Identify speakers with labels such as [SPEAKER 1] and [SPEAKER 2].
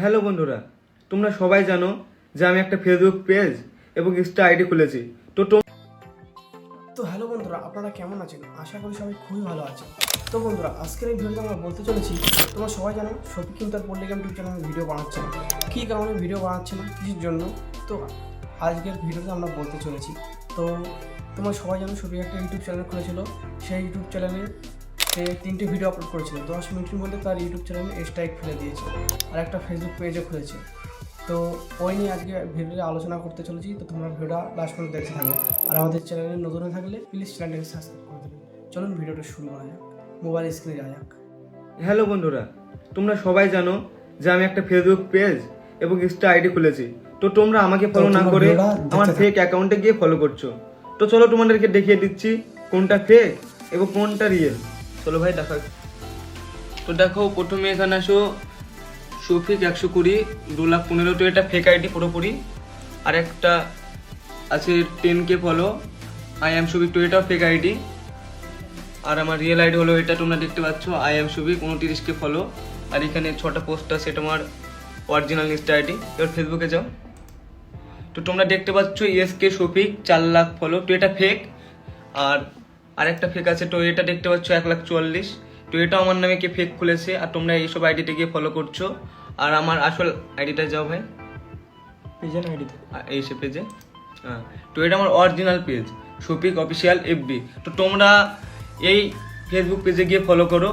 [SPEAKER 1] Hello বন্ধুরা, তোমরা সবাই জানো যে আমি একটা ফেসবুক পেজ এবং ইনস্টা আইডি খুলেছি। তো
[SPEAKER 2] তো হ্যালো বন্ধুরা, আপনারা কেমন আছেন? আশা করি সবাই খুবই ভালো আছেন। তো বন্ধুরা, আজকের এই ভিডিওতে আমরা বলতে চলেছি, তোমরা সবাই জানো শফিক কিন্তু তার পল্লিগ্রাম ইউটিউব চ্যানেলে ভিডিও বানাচ্ছে। না কী কারণে ভিডিও বানাচ্ছে না? কিছুর জন্য? তো আজকের ভিডিওতে আমরা বলতে চলেছি। তো তোমরা সবাই জানো শফিক একটা ইউটিউব চ্যানেল খুলেছিল। সেই ইউটিউব চ্যানেলে সে তিনটে ভিডিও আপলোড করেছিল। দশ মিনিটের মধ্যে তার ইউটিউব চ্যানেলে স্ট্রাইক ফেলে দিয়েছে আর একটা ফেসবুক পেজও খুলেছে। তো ওই নিয়ে আজকে ভিডিওতে আলোচনা করতে চলেছি। তো তোমরা ভিডিওটা লাস্ট পর্যন্ত দেখতে থাকো। আর আমাদের চ্যানেলে নতুন হয়ে থাকলে প্লিজ চ্যানেলটাকে সাবস্ক্রাইব করে দেবেন চলুন ভিডিওটা শুরু করা যাক। মোবাইল স্ক্রিনে যাওয়া যাক।
[SPEAKER 1] হ্যালো বন্ধুরা তোমরা সবাই জানো যে আমি একটা ফেসবুক পেজ এবং ইনস্টা আইডি খুলেছি। তো তোমরা আমাকে ফলো না করে আমার ফেক অ্যাকাউন্টে গিয়ে ফলো করছ। তো চলো তোমাদেরকে দেখিয়ে দিচ্ছি কোনটা ফেক এবং কোনটা রিয়েল চলো ভাই, দেখা তো দেখো, প্রথমে এখানে আসো। শফিক একশো কুড়ি, দু লাখ পনেরো, তো এটা ফেক আইডি পুরোপুরি। আর একটা আছে ten K follow I am Shafiq তো এটাও ফেক আইডি আর আমার রিয়েল আইডি হলো এটা, তোমরা দেখতে পাচ্ছ আই এম শফিক উনত্রিশ কে ফলো আর এখানে ছটা পোস্ট আছে এটা আমার অরিজিনাল ইনস্টা আইডি এবার ফেসবুকে যাও। তো তোমরা দেখতে পাচ্ছ এস কে শফিক চার লাখ ফলো তো এটা ফেক আর আরেকটা ফেক আছে তো এটা দেখতে পাচ্ছ এক লাখ চুয়াল্লিশ। তো এটা আমার নামে কে ফেক খুলেছে আর তোমরা এইসব আইডিতে গিয়ে ফলো করছ। আর আমার আসল আইডিটা যাও ভাই।
[SPEAKER 2] পেজের আইডিতে
[SPEAKER 1] এই সে পেজে। হ্যাঁ তো এটা আমার original page Shafiq official FB তো তোমরা এই ফেসবুক পেজে গিয়ে ফলো করো